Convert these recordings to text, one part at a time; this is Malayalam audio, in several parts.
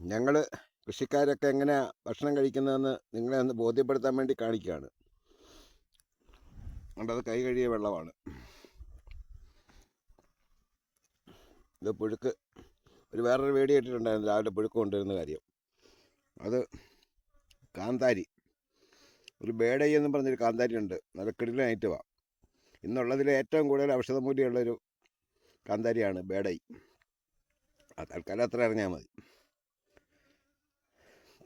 ഞങ്ങൾ കൃഷിക്കാരൊക്കെ എങ്ങനെയാ ഭക്ഷണം കഴിക്കുന്നതെന്ന് നിങ്ങളെ ഒന്ന് ബോധ്യപ്പെടുത്താൻ വേണ്ടി കാണിക്കുകയാണ് അതുകൊണ്ട് കൈ കഴുകിയ വെള്ളമാണ്. ഇത് പുഴുക്ക് ഒരു വേറൊരു വേടി ഇട്ടിട്ടുണ്ടായിരുന്നു രാവിലെ പുഴുക്ക് കൊണ്ടുവരുന്ന കാര്യം. അത് കാന്താരി. ഒരു ബേഡൈ എന്നും പറഞ്ഞൊരു കാന്താരി ഉണ്ട്. നല്ല കിടിലൻ ഐറ്റമാണ് ഇന്നുള്ളതിൽ ഏറ്റവും കൂടുതൽ ഔഷധമൂല്യമുള്ളൊരു കാന്താരിയാണ് ബേഡൈ. തൽക്കാലം അത്ര ഇറങ്ങിയാൽ മതി.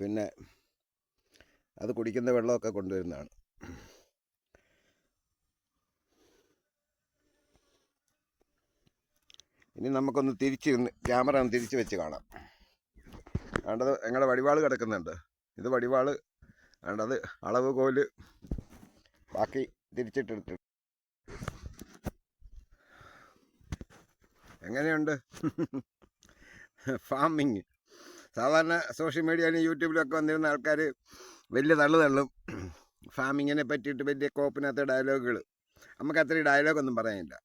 പിന്നെ അത് കുടിക്കുന്ന വെള്ളമൊക്കെ കൊണ്ടുവരുന്നതാണ്. ഇനി നമുക്കൊന്ന് തിരിച്ച് ക്യാമറ ഒന്ന് തിരിച്ച് വെച്ച് കാണാം. വേണ്ടത് ഞങ്ങളുടെ വടിവാൾ കിടക്കുന്നുണ്ട്. ഇത് വടിവാൾ വേണ്ടത് അളവ് കോൽ ബാക്കി തിരിച്ചിട്ടിട്ട്. എങ്ങനെയുണ്ട്? ഫാമിങ് സാധാരണ സോഷ്യൽ മീഡിയയിലും യൂട്യൂബിലൊക്കെ വന്നിരുന്ന ആൾക്കാർ വലിയ തള്ളു തള്ളും. ഫാമിങ്ങിനെ പറ്റിയിട്ട് വലിയ കോപ്പിനകത്ത് ഡയലോഗുകൾ നമുക്ക് അത്രയും ഡയലോഗൊന്നും പറയാനില്ല.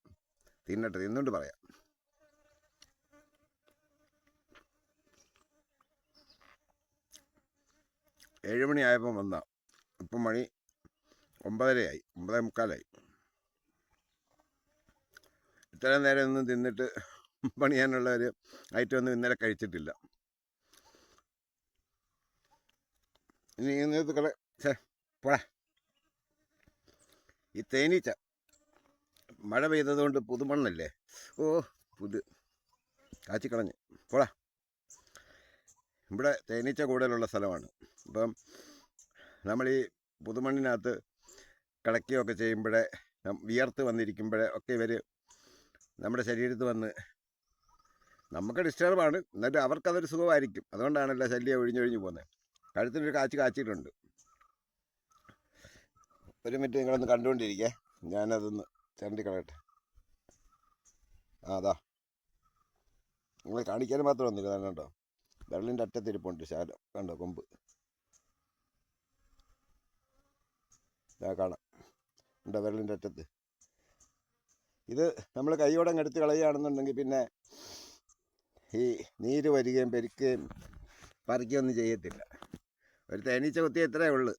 തിന്നട്ടെ തിന്നുകൊണ്ട് പറയാം. ഏഴുമണി മണിയായപ്പോൾ വന്ന. ഇപ്പം മണി ഒമ്പതരയായി. ഒമ്പതേ മുക്കാലായി. ഇത്രയും നേരം ഒന്നും തിന്നിട്ട് പണിയാനുള്ള ഒരു ഐറ്റം ഒന്നും ഇന്നലെ കഴിച്ചിട്ടില്ല. ഇനി ഇന്നത്തെ ഛേ പോടാ. ഈ തേനീച്ച. മഴ പെയ്തതുകൊണ്ട് പുതുമണ്ണല്ലേ? ഓ പുത്. കാച്ചിക്കളഞ്ഞ്. പോടാ. ഇവിടെ തേനീച്ച കൂടുതലുള്ള സ്ഥലമാണ്. അപ്പം നമ്മൾ ഈ പുതുമണ്ണിനകത്ത് കിടക്കുകയൊക്കെ ചെയ്യുമ്പോഴേ വിയർത്ത് വന്നിരിക്കുമ്പോഴേ ഒക്കെ ഇവർ നമ്മുടെ ശരീരത്ത് വന്ന് നമുക്ക് ഡിസ്റ്റർബാണ്. എന്നിട്ട് അവർക്കതൊരു സുഖമായിരിക്കും. അതുകൊണ്ടാണല്ലോ ശല്യം ഒഴിഞ്ഞൊഴിഞ്ഞ് പോകുന്നത്. കഴുത്തിനൊരു കാച്ച് കാച്ചിട്ടുണ്ട് ഒരു മിനിറ്റ് നിങ്ങളൊന്ന് കണ്ടുകൊണ്ടിരിക്കേ. ഞാനതൊന്ന് ചണ്ടി കളയട്ടെ ആ അതാ നിങ്ങൾ കാണിക്കാൻ മാത്രം വന്നില്ല കേട്ടോ. വെള്ളിന്റെ അറ്റത്തിരിപ്പുണ്ട് ശാലം കണ്ടോ കൊമ്പ്. ഇതാ കാണാം. ഉണ്ടോ വെള്ളിന്റെ അറ്റത്ത്. ഇത് നമ്മൾ കൈയോടെ എടുത്ത് കളയുകയാണെന്നുണ്ടെങ്കിൽ പിന്നെ ഈ നീര് വരികയും പെരുക്കുകയും പറിക്കുകയൊന്നും ചെയ്യത്തില്ല. ഒരു തേനീച്ച കുത്തി എത്രയേ ഉള്ളു.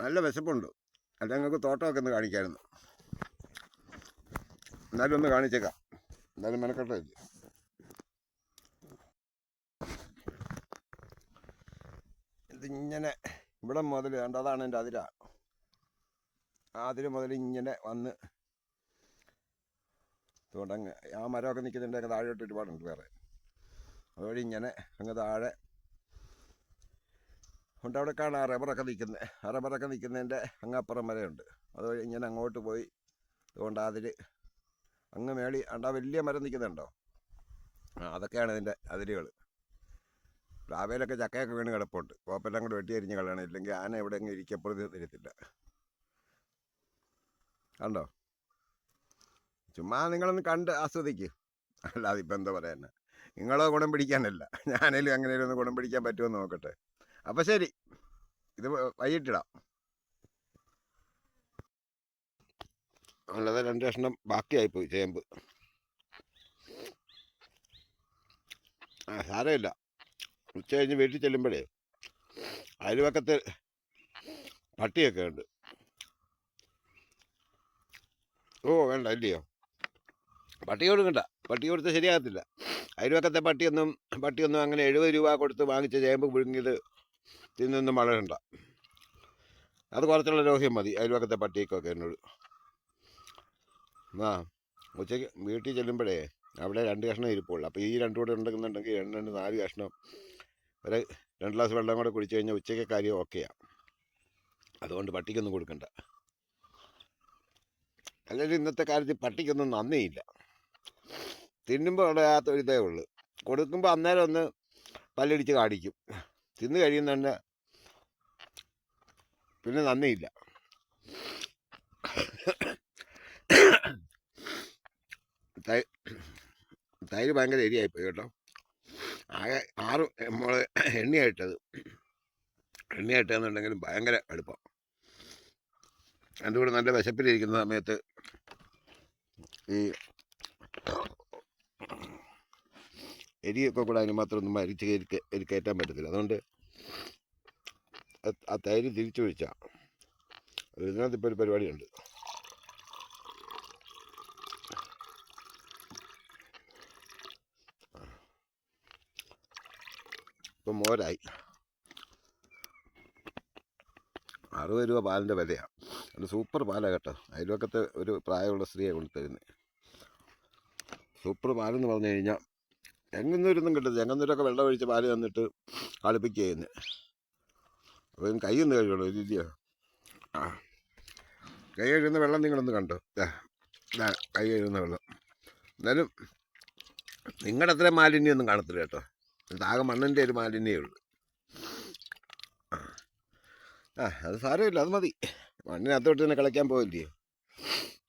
നല്ല വിശപ്പുണ്ട്. അല്ല ഞങ്ങൾക്ക് തോട്ടമൊക്കെ ഒന്ന് കാണിക്കായിരുന്നു. എന്നാലും ഒന്ന് കാണിച്ചേക്കാം. എന്നാലും മെനക്കെട്ടില്ല ഇതിങ്ങനെ ഇവിടെ മുതൽ വേണ്ട അതാണ് എന്റെ അതിര. അതിര് മുതൽ ഇങ്ങനെ വന്ന് തുടങ്ങ്. ആ മരമൊക്കെ നിൽക്കുന്നുണ്ടെങ്കിൽ താഴോട്ട് ഒരുപാടുണ്ട് വേറെ. അതുവഴി ഇങ്ങനെ അങ്ങ് താഴെ ഉണ്ട്. അവിടെ കാണാം റബ്ബറൊക്കെ നിൽക്കുന്നത് ആ റബ്ബറൊക്കെ നിൽക്കുന്നതിന്റെ അങ്ങപ്പുറം വരെയുണ്ട് അതുവഴി ഇങ്ങനെ അങ്ങോട്ട് പോയി. അതുകൊണ്ട് അതിൽ അങ്ങ് മേളി അണ്ടാ വലിയ മരം നിൽക്കുന്നുണ്ടോ? ആ അതൊക്കെയാണ് ഇതിന്റെ അതിരുകൾ പ്ലാവയിലൊക്കെ ചക്കയൊക്കെ വീണ് കിടപ്പുണ്ട്. കോപ്പെല്ലാം കൂടെ വെട്ടി അരിഞ്ഞ് കളയണം. ഇല്ലെങ്കിൽ ആന എവിടെ അങ്ങ് ഇരിക്കപ്പുറത്ത് തരത്തില്ല. കണ്ടോ? ചുമ്മാ നിങ്ങളൊന്ന് കണ്ട് ആസ്വദിക്കും. അല്ലാതെ ഇപ്പം എന്താ പറയാനാ നിങ്ങളോ ഗുണം പിടിക്കാനല്ല. ഞാനേലും അങ്ങനെയൊന്ന് ഗുണം പിടിക്കാൻ പറ്റുമോ നോക്കട്ടെ. അപ്പം ശരി. ഇത് വൈകിട്ടിടാം. അല്ലാതെ രണ്ട് കഷ്ണം ബാക്കിയായിപ്പോയി ചേമ്പ്. ആ സാരമില്ല. ഉച്ച കഴിഞ്ഞ് വീട്ടിൽ ചെല്ലുമ്പോഴേ അയൽവക്കത്ത് പട്ടിയൊക്കെ ഉണ്ട് ഓ വേണ്ട ഇല്ലയോ? പട്ടി കൊടുക്കണ്ട പട്ടി കൊടുത്താൽ ശരിയാകത്തില്ല. അയൽവക്കത്തെ പട്ടിയൊന്നും പട്ടിയൊന്നും അങ്ങനെ എഴുപത് രൂപ കൊടുത്ത് വാങ്ങിച്ച ചേമ്പ് പുഴുങ്ങിയത് തിന്നൊന്നും വളരണ്ട. അത് കുറച്ചുള്ള രോഗ്യം മതി അയൽവക്കത്തെ പട്ടിക്കൊക്കെ എന്നോട്. ആ ഉച്ചയ്ക്ക് വീട്ടിൽ ചെല്ലുമ്പോഴേ അവിടെ രണ്ട് കഷ്ണം ഇരിപ്പുള്ളൂ. അപ്പോൾ ഈ രണ്ടും കൂടെ ഉണ്ടെന്നുണ്ടെങ്കിൽ രണ്ട് രണ്ട് നാല് കഷ്ണം. ഒരു രണ്ട് ഗ്ലാസ് വെള്ളം കൂടെ കുടിച്ചു കഴിഞ്ഞാൽ ഉച്ചയ്ക്ക് കാര്യം ഓക്കെയാണ് അതുകൊണ്ട് പട്ടിക്കൊന്നും കൊടുക്കണ്ട. അല്ലെങ്കിൽ ഇന്നത്തെ കാലത്ത് പട്ടിക്കൊന്നും നന്ദിയില്ല. തിന്നുമ്പോൾ ഇടയാത്ത ഒരു ഇതേ ഉള്ളൂ. കൊടുക്കുമ്പോൾ അന്നേരം ഒന്ന് പല്ലടിച്ച് കാണിക്കും. തിന്ന് കഴിയുന്നുണ്ട് പിന്നെ നന്ദിയില്ല. തൈര് ഭയങ്കര എരിയായിപ്പോയി കേട്ടോ. ആകെ ആറ് നമ്മൾ എണ്ണയായിട്ടത്. എണ്ണയായിട്ടെന്നുണ്ടെങ്കിലും ഭയങ്കര എളുപ്പം എന്റെ കൂടെ നല്ല വിശപ്പിലിരിക്കുന്ന സമയത്ത് ഈ എരിയൊക്കെ കൂടെ അതിന് മാത്രം ഒന്നും കയറി കയറി കയറ്റാൻ പറ്റത്തില്ല. അതുകൊണ്ട് ആ തൈര് തിരിച്ചു വെച്ചാൽ ഇതിനകത്ത് ഇപ്പോൾ ഒരു പരിപാടിയുണ്ട്. ഇപ്പം മോരായി. അറുപത് രൂപ പാലിന്റെ വിലയാണ് അത് സൂപ്പർ പാലാണ് കേട്ടോ. അയൽവക്കത്തെ ഒരു പ്രായമുള്ള സ്ത്രീയെ കൊണ്ടുതരുന്നത് സൂപ്പർ പാലെന്ന് പറഞ്ഞു കഴിഞ്ഞാൽ എങ്ങുന്നൂരൊന്നും കിട്ടത്തില്ല. വെള്ളം ഒഴിച്ച് പാൽ തന്നിട്ട് കളിപ്പിക്കുക ചെയ്യുന്നത് ഇതിന് കൈ ഒന്ന് കഴുകണോ? ഇല്ലയോ ആ. കൈ കഴുകുന്ന വെള്ളം നിങ്ങളൊന്ന് കണ്ടോ? കൈ കഴുകുന്ന വെള്ളം. എന്നാലും നിങ്ങളുടെ അത്ര മാലിന്യമൊന്നും കാണത്തില്ല കേട്ടോ. ആകെ മണ്ണിന്റെ ഒരു മാലിന്യമേ ഉള്ളൂ. ആ. ആ അത് സാരമില്ല അത് മതി. മണ്ണിനകത്തോട്ട് തന്നെ കളിക്കാൻ പോകില്ലയോ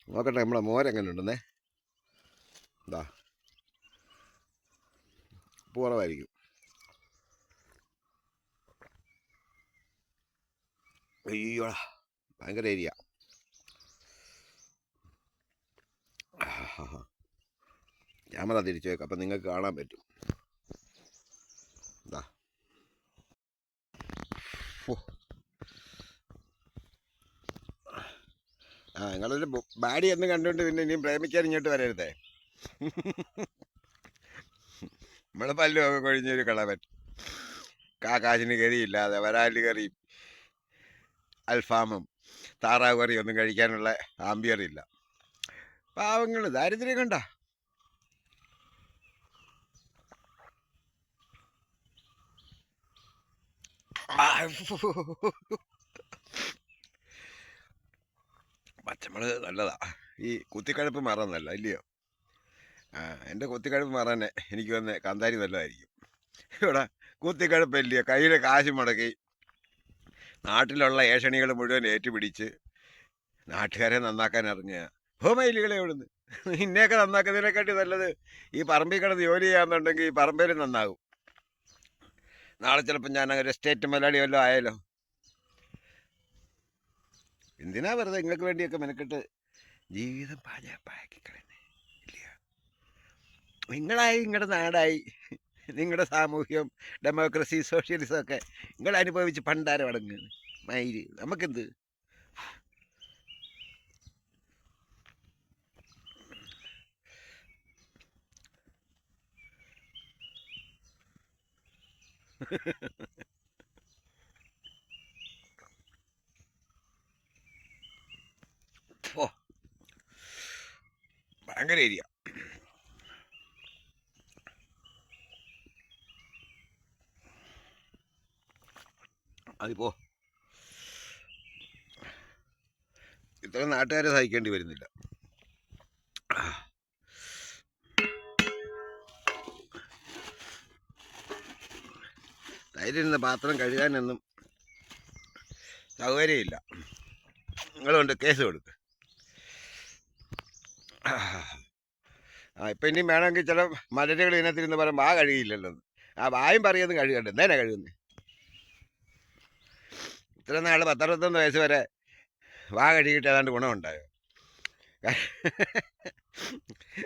നോക്കട്ടെ നമ്മളെ മോരെങ്ങനെ ഉണ്ടെന്നേ എന്താ ഉപ്പ് കുറവായിരിക്കും അയ്യോ ഭയങ്കര ഏരിയ. ക്യാമറ തിരിച്ചു വെക്കാം. അപ്പം നിങ്ങൾക്ക് കാണാൻ പറ്റും. ആ നിങ്ങളൊരു ബാഡി എന്ന് കണ്ടുകൊണ്ട് പിന്നെ ഇനിയും പ്രേമിക്കാൻ ഇങ്ങോട്ട് വരരുതേ. നമ്മളെ പല്ലുമൊക്കെ കൊഴിഞ്ഞൊരു കളവൻ. കാക്കാശിന് കറിയില്ലാതെ വരാൽ കറിയും അൽഫാമും താറാവ് കറിയും ഒന്നും കഴിക്കാനുള്ള ആംബിയറില്ല പാവങ്ങൾ ദാരിദ്ര്യം കണ്ട. പച്ചമുളക് നല്ലതാ. ഈ കുത്തിക്കഴപ്പ് മാറാൻ നല്ല ഇല്ലയോ? എന്റെ കുത്തിക്കഴുപ്പ് മാറാനെ എനിക്ക് വന്ന് കാന്താരി നല്ലതായിരിക്കും. ഇവിടെ കുത്തിക്കഴുപ്പില്ല കയ്യിൽ കാശ് മുടക്കി. നാട്ടിലുള്ള ഏഷണികൾ മുഴുവൻ ഏറ്റുപിടിച്ച് നാട്ടുകാരെ നന്നാക്കാൻ ഇറങ്ങുക. ഭൂമയിലുകളെ എവിടുന്ന് ഇന്നെയൊക്കെ നന്നാക്കുന്നതിനെക്കാട്ടി നല്ലത് ഈ പറമ്പിൽ കിടന്ന് ജോലി ചെയ്യാന്നുണ്ടെങ്കിൽ ഈ പറമ്പേൽ നന്നാകും. നാളെ ചിലപ്പോൾ ഞാൻ അങ്ങനെ സ്റ്റേറ്റ് മലയാളി വല്ലതും ആയാലോ? എന്തിനാ വെറുതെ നിങ്ങൾക്ക് വേണ്ടിയൊക്കെ മെനക്കെട്ട് ജീവിതം പാചകപ്പാക്കി ഇല്ല നിങ്ങളായി നിങ്ങളുടെ നാടായി. നിങ്ങളുടെ സാമൂഹ്യം ഡെമോക്രസി സോഷ്യലിസം ഒക്കെ നിങ്ങൾ അനുഭവിച്ച് പണ്ടാരം അടങ്ങ്. മയിൽ. നമുക്കെന്ത്? ഭയങ്കര ഏരിയ. അതിപ്പോ ഇത്ര നാട്ടുകാരെ സഹിക്കേണ്ടി വരുന്നില്ല. തൈരിരുന്ന പാത്രം കഴുകാനൊന്നും സൗകര്യമില്ല. നിങ്ങളുണ്ട് കേസ് കൊടുക്ക്. ആ ഇപ്പം ഇനിയും വേണമെങ്കിൽ ചില മലരുകൾ ഇതിനകത്തിരുന്ന് പറയുമ്പോൾ ആ കഴുകിയില്ലല്ലോ. ആ വായും പറയുന്നത് കഴുകണ്ടേ. എന്തേനാ കഴുകുന്നത് ഇത്ര നാൾ പത്തറുപത്തൊന്ന് വയസ്സ് വരെ വാ കഴുകിയിട്ട് ഏതാണ്ട് ഗുണമുണ്ടായോ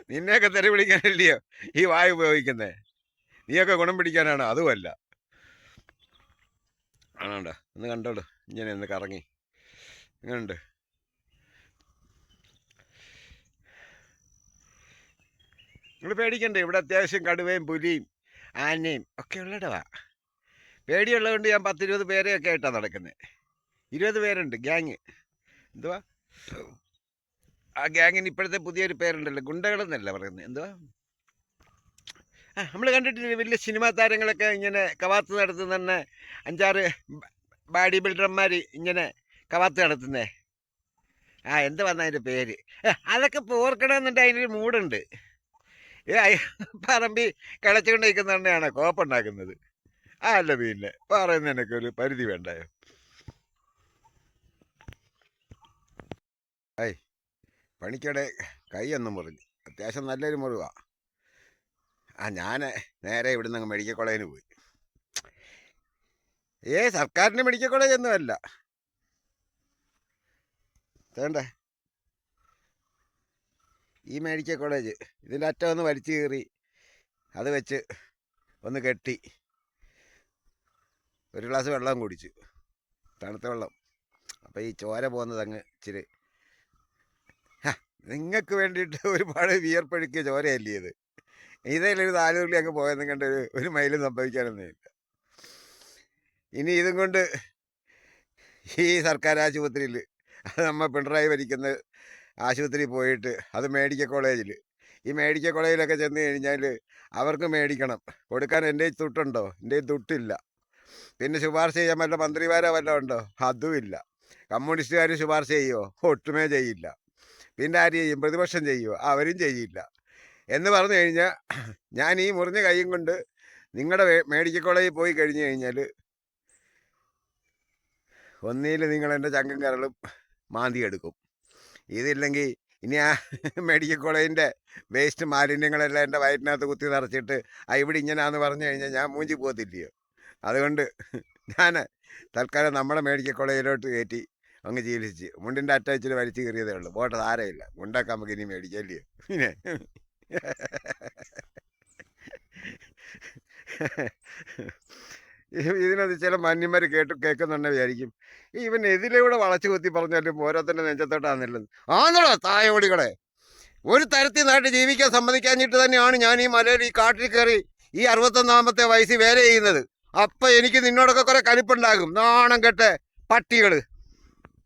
നിന്നെയൊക്കെ തെറി പിടിക്കാനല്ലയോ ഈ വായ ഉപയോഗിക്കുന്നത് നീയൊക്കെ ഗുണം പിടിക്കാനാണോ? അതുമല്ല ആണോണ്ടോ ഒന്ന് കണ്ടോളൂ. ഇങ്ങനെ ഒന്ന് കറങ്ങി. ഇങ്ങനുണ്ട്. നിങ്ങൾ പേടിക്കണ്ടേ. ഇവിടെ അത്യാവശ്യം കടുവയും പുലിയും ആനയും ഒക്കെ ഉള്ളിടവാ. പേടിയുള്ളതുകൊണ്ട് ഞാൻ പത്തിരുപത് പേരെയൊക്കെ ആയിട്ടാണ് നടക്കുന്നത് ഇരുപത് പേരുണ്ട് ഗ്യാങ്. എന്തുവാ? ആ ഗ്യാങ്ങിന് ഇപ്പോഴത്തെ പുതിയൊരു പേരുണ്ടല്ലോ ഗുണ്ടകളെന്നല്ല പറയുന്നത് എന്തുവാ? ആ നമ്മൾ കണ്ടിട്ടില്ല വലിയ സിനിമാ താരങ്ങളൊക്കെ ഇങ്ങനെ കവാത്ത് നടത്തുന്ന തന്നെ അഞ്ചാറ് ബാഡി ബിൽഡർമാർ ഇങ്ങനെ കവാത്ത് നടത്തുന്നേ? ആ എന്ത് വന്ന അതിന്റെ പേര്? അതൊക്കെ പോർക്കണമെന്നുണ്ട് മൂടുണ്ട് ഏ പറമ്പി കിളച്ചുകൊണ്ടിരിക്കുന്ന തന്നെയാണ് കോപ്പുണ്ടാക്കുന്നത്. അല്ല പിന്നെ പറയുന്നതിനൊക്കെ ഒരു പരിധി വേണ്ടായോ? ഐ പണിക്കടെ കൈയൊന്നും മുറിഞ്ഞു. അത്യാവശ്യം നല്ലൊരു മുറിവാ. ആ ഞാൻ നേരെ ഇവിടുന്ന് അങ്ങ് മെഡിക്കൽ കോളേജിന് പോയി. ഏ സർക്കാരിന്റെ മെഡിക്കൽ കോളേജ് ഒന്നും അല്ല. വേണ്ടേ ഈ മെഡിക്കൽ കോളേജ് ഇതിന്റെ അറ്റം ഒന്ന് വലിച്ചു കീറി അത് വെച്ച് ഒന്ന് കെട്ടി. ഒരു ഗ്ലാസ് വെള്ളം കുടിച്ചു. തണുത്ത വെള്ളം. അപ്പോൾ ഈ ചോര പോകുന്നത് അങ്ങ് ഇച്ചിരി. നിങ്ങൾക്ക് വേണ്ടിയിട്ട് ഒരുപാട് വിയർപ്പഴുക്കിയ ചോരയല്ലേ ഇത്. ഇതേലും ഒരു തുള്ളി അങ്ങ് പോയെന്നും കണ്ട ഒരു ഒരു മൈലും സംഭവിക്കാനൊന്നുമില്ല ഇനി ഇതും കൊണ്ട് ഈ സർക്കാർ ആശുപത്രിയിൽ അത് നമ്മൾ പിണറായി ഭരിക്കുന്ന ആശുപത്രിയിൽ പോയിട്ട് അത് മെഡിക്കൽ കോളേജിൽ ഈ മെഡിക്കൽ കോളേജിലൊക്കെ ചെന്ന് കഴിഞ്ഞാൽ അവർക്ക് മേടിക്കണം. കൊടുക്കാൻ എന്റെ തൊട്ടുണ്ടോ? എന്റെ തുട്ടില്ല. പിന്നെ ശുപാർശ ചെയ്യാൻ വല്ല മന്ത്രിമാരോ വല്ലതും ഉണ്ടോ? അതുമില്ല. കമ്മ്യൂണിസ്റ്റുകാർ ശുപാർശ ചെയ്യുമോ ഒട്ടുമേ ചെയ്യില്ല. പിന്നെ ആര് ചെയ്യും? പ്രതിപക്ഷം ചെയ്യുമോ അവരും ചെയ്യില്ല. എന്ന് പറഞ്ഞു കഴിഞ്ഞാൽ ഞാൻ ഈ മുറിഞ്ഞ കൈയും കൊണ്ട് നിങ്ങളുടെ മെഡിക്കൽ കോളേജിൽ പോയി കഴിഞ്ഞ് കഴിഞ്ഞാൽ ഒന്നിയിൽ നിങ്ങൾ എന്റെ ചങ്കും കരളും മാന്തി എടുക്കും ഇതില്ലെങ്കിൽ ഇനി ആ മെഡിക്കൽ കോളേജിന്റെ വേസ്റ്റ് മാലിന്യങ്ങളെല്ലാം എന്റെ വയറ്റിനകത്ത് കുത്തി നിറച്ചിട്ട് ആ ഇവിടെ ഇങ്ങനെയാന്ന് പറഞ്ഞു കഴിഞ്ഞാൽ ഞാൻ മൂഞ്ചി പോകത്തില്ലയോ? അതുകൊണ്ട് ഞാൻ തൽക്കാലം നമ്മുടെ മെഡിക്കൽ കോളേജിലോട്ട് കയറ്റി അങ്ങ് ചികിത്സിച്ച്. മുണ്ടിന്റെ അറ്റാച്ചിൽ വലിച്ചു കയറിയതേ ഉള്ളൂ. പോട്ടെ ആരെയില്ല മുണ്ടൊക്കെ നമുക്ക് ഇനി മേടിക്കല്ലയോ പിന്നെ ഇതിനകത്ത് ചില മാന്യന്മാർ കേട്ട് കേൾക്കുന്നുണ്ടെ വിചാരിക്കും. ഇവൻ എതിലൂടെ വളച്ചു കുത്തി പറഞ്ഞാലും ഓരോരുത്തരുടെ നെഞ്ചത്തോട്ടാന്നല്ലത് ആന്നടാ തായോടികളെ ഒരു തരത്തിൽ നാട്ടിൽ ജീവിക്കാൻ സമ്മതിക്കാഞ്ഞിട്ട് തന്നെയാണ് ഞാൻ ഈ മലയിൽ ഈ കാട്ടിൽ കയറി ഈ അറുപത്തൊന്നാമത്തെ വയസ്സിൽ വേല ചെയ്യുന്നത്. അപ്പൊ എനിക്ക് നിന്നോടൊക്കെ കുറെ കലിപ്പുണ്ടാകും. നാണം കെട്ടെ പട്ടികൾ.